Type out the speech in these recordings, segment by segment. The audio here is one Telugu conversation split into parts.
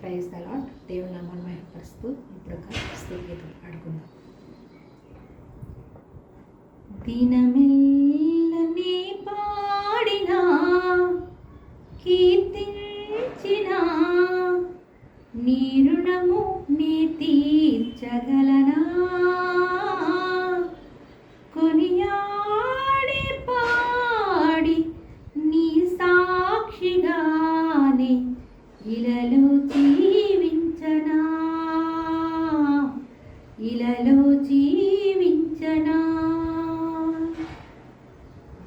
ప్రైజ్ అలాట్ దేవుని నామాన్ని మహిమపరుస్తూ ఇప్పుడు ఒక స్థితి పాడుకుందాం దినమెల్లని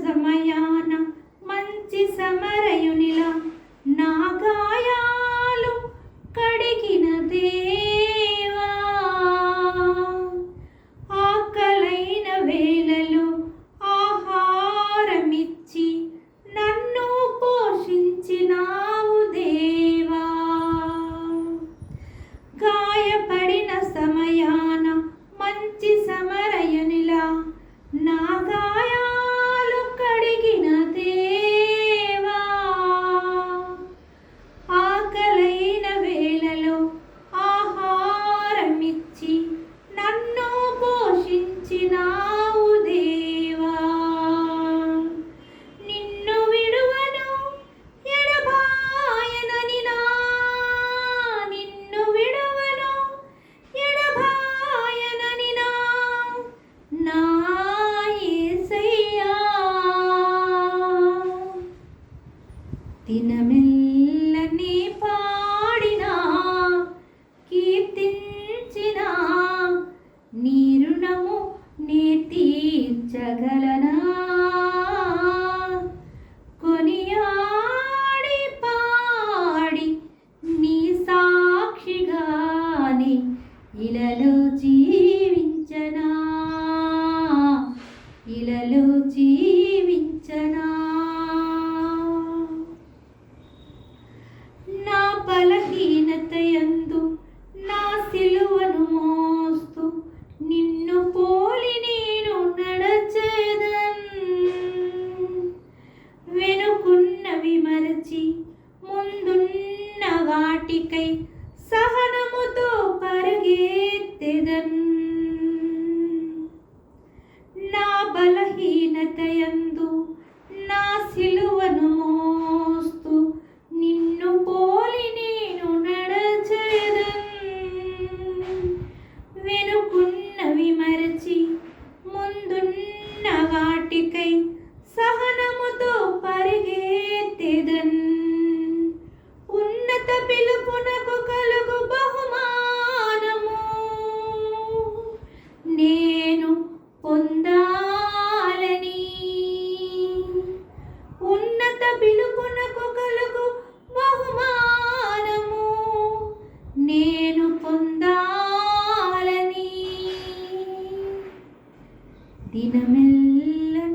సమయాన మంచి సమర దినమెల్లని పాడినా కీర్తించిన నీ రుణము నే తీర్చగలనా? వాటికై సహనముతో పరిగెత్తెదన్. ఉన్నత పిలుపునకు కలుగు బహుమానము. నేను పొందాలని. ఉన్నత పిలుపునకు కలుగు బహుమానము. నేను పొందాలని.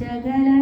తీర్చగలనా